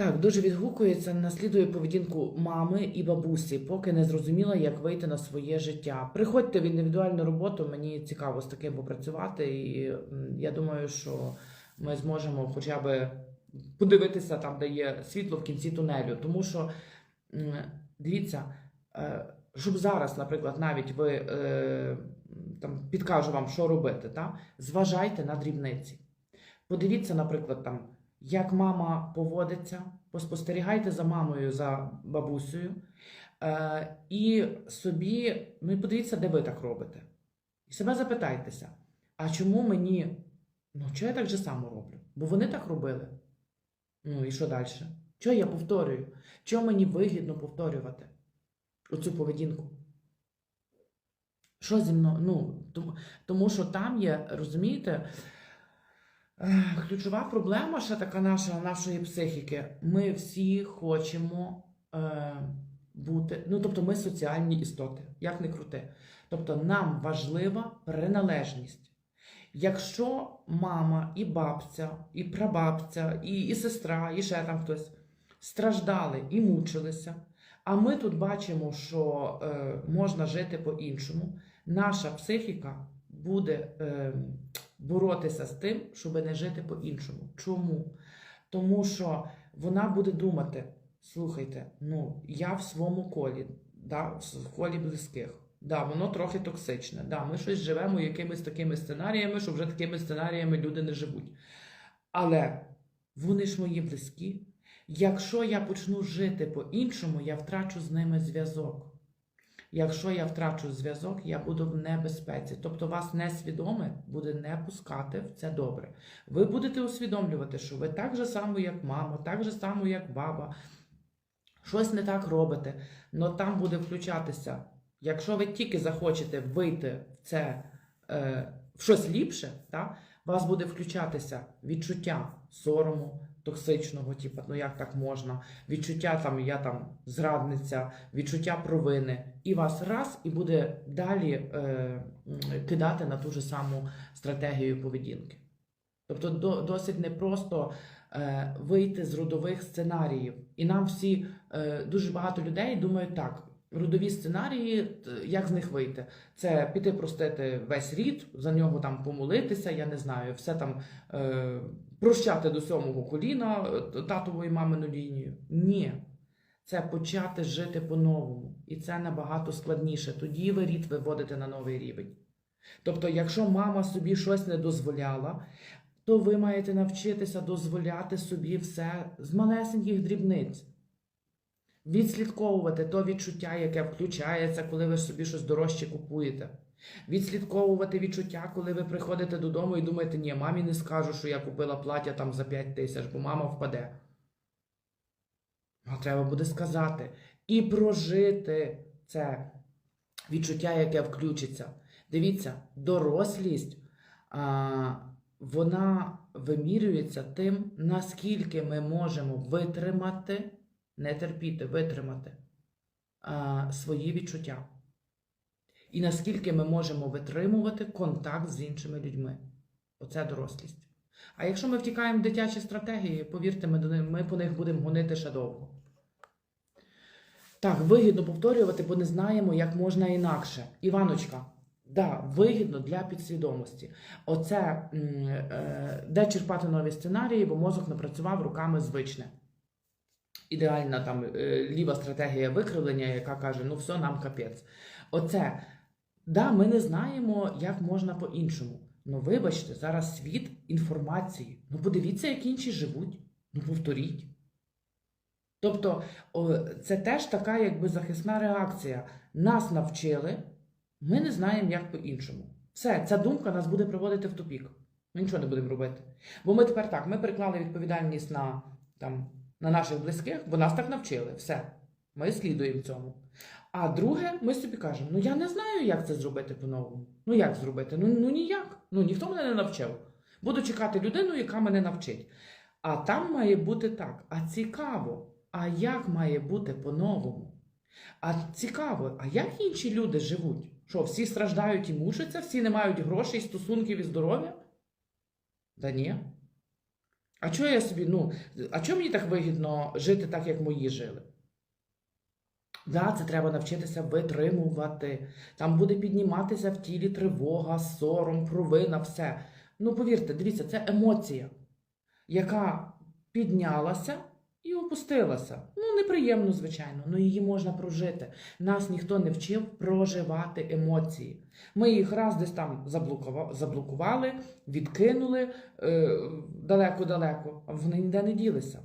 Так, дуже відгукується, наслідує поведінку мами і бабусі, поки не зрозуміла, як вийти на своє життя. Приходьте в індивідуальну роботу, мені цікаво з таким попрацювати, і я думаю, що ми зможемо хоча б подивитися там, де є світло в кінці тунелю. Тому що дивіться, е, щоб зараз, наприклад, навіть ви е, там підкажу вам, що робити, та? зважайте на дрібниці. Подивіться, наприклад, там, як мама поводиться, поспостерігайте за мамою, за бабусею, е, і собі, ну і подивіться, де ви так робите. І себе запитайтеся, а чому мені, ну чого я так же само роблю? Бо вони так робили. Ну і що далі? Чого я повторюю? Чого мені вигідно повторювати оцю поведінку? Що зі мною? Ну, тому, тому що там є, розумієте, ключова проблема ще така наша, нашої психіки. Ми всі хочемо е, бути, ну тобто ми соціальні істоти, як не крути. Тобто нам важлива приналежність. Якщо мама і бабця, і прабабця, і, і сестра, і ще там хтось страждали і мучилися, а ми тут бачимо, що е, можна жити по-іншому, наша психіка буде е, боротися з тим, щоб не жити по-іншому. Чому? Тому що вона буде думати: слухайте, ну я в своєму колі, да, в колі близьких. Да, воно трохи токсичне. Да, ми щось живемо якимись такими сценаріями, що вже такими сценаріями люди не живуть. Але вони ж мої близькі. Якщо я почну жити по-іншому, я втрачу з ними зв'язок. Якщо я втрачу зв'язок, я буду в небезпеці. Тобто вас несвідоме буде не пускати в це добре. Ви будете усвідомлювати, що ви так же само, як мама, так же само, як баба, щось не так робите, але там буде включатися. Якщо ви тільки захочете вийти в це е, в щось ліпше, та, вас буде включатися відчуття сорому, токсичного, типу, ну як так можна, відчуття там я там зрадниця, відчуття провини, і вас раз і буде далі е, кидати на ту ж саму стратегію поведінки. Тобто до, досить непросто е, вийти з родових сценаріїв. І нам всі е, дуже багато людей думають так. Родові сценарії, як з них вийти? Це піти простити весь рід, за нього там помолитися, я не знаю, все там е, прощати до сьомого коліна е, татової мамину лінію. Ні. Це почати жити по-новому. І це набагато складніше. Тоді ви рід виводите на новий рівень. Тобто, якщо мама собі щось не дозволяла, то ви маєте навчитися дозволяти собі все з малесеньких дрібниць. Відслідковувати то відчуття, яке включається, коли ви собі щось дорожче купуєте. Відслідковувати відчуття, коли ви приходите додому і думаєте, ні, мамі не скажу, що я купила плаття там за 5 тисяч, бо мама впаде. А треба буде сказати. І прожити це відчуття, яке включиться. Дивіться, дорослість, вона вимірюється тим, наскільки ми можемо витримати, не терпіти, витримати а, свої відчуття. І наскільки ми можемо витримувати контакт з іншими людьми. Оце дорослість. А якщо ми втікаємо в дитячі стратегії, повірте, ми, ми по них будемо гонити ще довго. Так, вигідно повторювати, бо не знаємо, як можна інакше. Іваночка, да, вигідно для підсвідомості. Оце е, де черпати нові сценарії, бо мозок напрацював руками звичне. Ідеальна там е, ліва стратегія викривлення, яка каже: ну все, нам капець. Оце, да, ми не знаємо, як можна по-іншому. Ну, вибачте, зараз світ інформації. Ну, подивіться, як інші живуть. Ну, повторіть. Тобто, це теж така якби захисна реакція. Нас навчили, ми не знаємо, як по-іншому. Все, ця думка нас буде приводити в тупік. Ми нічого не будемо робити. Бо ми тепер так, ми переклали відповідальність на, там, на наших близьких, бо нас так навчили. Все. Ми слідуємо цьому. А друге, ми собі кажемо: ну я не знаю, як це зробити по-новому. Ну як зробити? Ну, ну ніяк. Ну ніхто мене не навчив. Буду чекати людину, яка мене навчить. А там має бути так. А цікаво, а як має бути по-новому? А цікаво, а як інші люди живуть? Що, всі страждають і мучаться, всі не мають грошей, стосунків і здоров'я? Да ні. А чого я собі, ну, а чому мені так вигідно жити так, як мої жили? Да, це треба навчитися витримувати. Там буде підніматися в тілі тривога, сором, провина, все. Ну, повірте, дивіться, це емоція, яка піднялася і опустилася. Ну, неприємно, звичайно, але її можна прожити. Нас ніхто не вчив проживати емоції. Ми їх раз десь там заблокува- заблокували, відкинули е, далеко-далеко, а вони ніде не ділися.